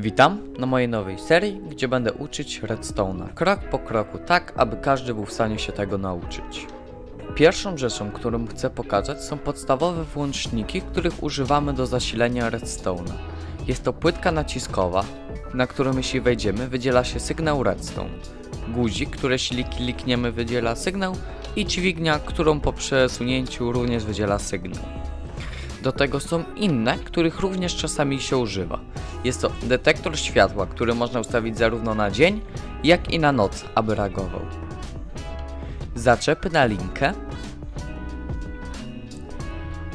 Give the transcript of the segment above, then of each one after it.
Witam na mojej nowej serii, gdzie będę uczyć Redstone'a krok po kroku, tak aby każdy był w stanie się tego nauczyć. Pierwszą rzeczą, którą chcę pokazać są podstawowe włączniki, których używamy do zasilenia Redstone'a. Jest to płytka naciskowa, na którą jeśli wejdziemy wydziela się sygnał Redstone. Guzik, który jeśli klikniemy wydziela sygnał i dźwignia, którą po przesunięciu również wydziela sygnał. Do tego są inne, których również czasami się używa. Jest to detektor światła, który można ustawić zarówno na dzień, jak i na noc, aby reagował. Zaczepy na linkę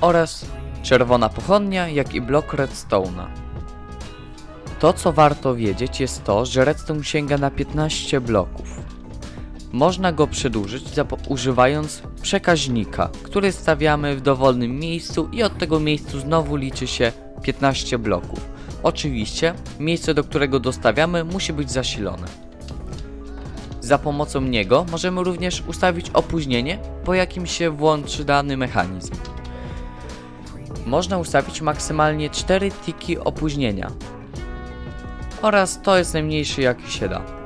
oraz czerwona pochodnia, jak i blok redstone'a. To co warto wiedzieć jest to, że redstone sięga na 15 bloków. Można go przedłużyć używając przekaźnika, który stawiamy w dowolnym miejscu i od tego miejscu znowu liczy się 15 bloków. Oczywiście miejsce, do którego dostawiamy musi być zasilone. Za pomocą niego możemy również ustawić opóźnienie, po jakim się włączy dany mechanizm. Można ustawić maksymalnie 4 tiki opóźnienia oraz to jest najmniejszy jaki się da.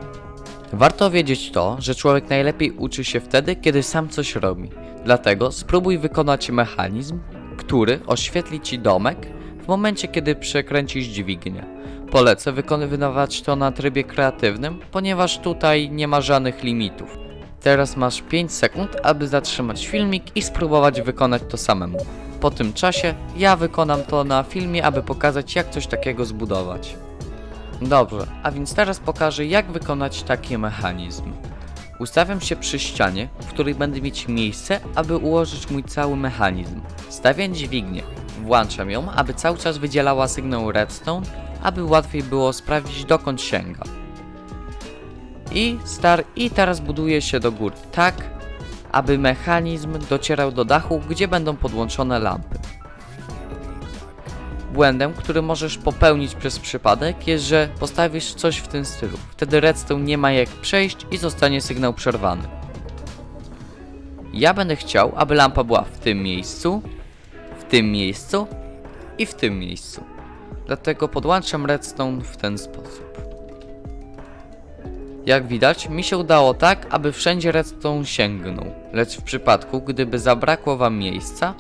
Warto wiedzieć to, że człowiek najlepiej uczy się wtedy, kiedy sam coś robi. Dlatego spróbuj wykonać mechanizm, który oświetli ci domek w momencie, kiedy przekręcisz dźwignię. Polecę wykonywać to na trybie kreatywnym, ponieważ tutaj nie ma żadnych limitów. Teraz masz 5 sekund, aby zatrzymać filmik i spróbować wykonać to samemu. Po tym czasie ja wykonam to na filmie, aby pokazać jak coś takiego zbudować. Dobrze, a więc teraz pokażę jak wykonać taki mechanizm. Ustawiam się przy ścianie, w której będę mieć miejsce, aby ułożyć mój cały mechanizm. Stawiam dźwignię, włączam ją, aby cały czas wydzielała sygnał redstone, aby łatwiej było sprawdzić dokąd sięga. I star i teraz buduję się do góry, tak aby mechanizm docierał do dachu, gdzie będą podłączone lampy. Błędem, który możesz popełnić przez przypadek jest, że postawisz coś w tym stylu. Wtedy redstone nie ma jak przejść i zostanie sygnał przerwany. Ja będę chciał, aby lampa była w tym miejscu, w tym miejscu i w tym miejscu. Dlatego podłączam redstone w ten sposób. Jak widać, mi się udało tak, aby wszędzie redstone sięgnął, lecz w przypadku, gdyby zabrakło wam miejsca,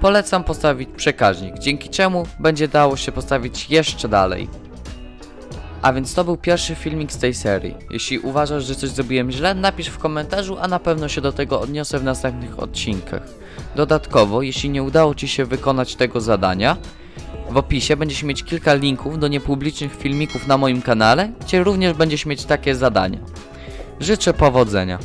polecam postawić przekaźnik, dzięki czemu będzie dało się postawić jeszcze dalej. A więc to był pierwszy filmik z tej serii. Jeśli uważasz, że coś zrobiłem źle, napisz w komentarzu, a na pewno się do tego odniosę w następnych odcinkach. Dodatkowo, jeśli nie udało Ci się wykonać tego zadania, w opisie będziesz mieć kilka linków do niepublicznych filmików na moim kanale, gdzie również będziesz mieć takie zadania. Życzę powodzenia.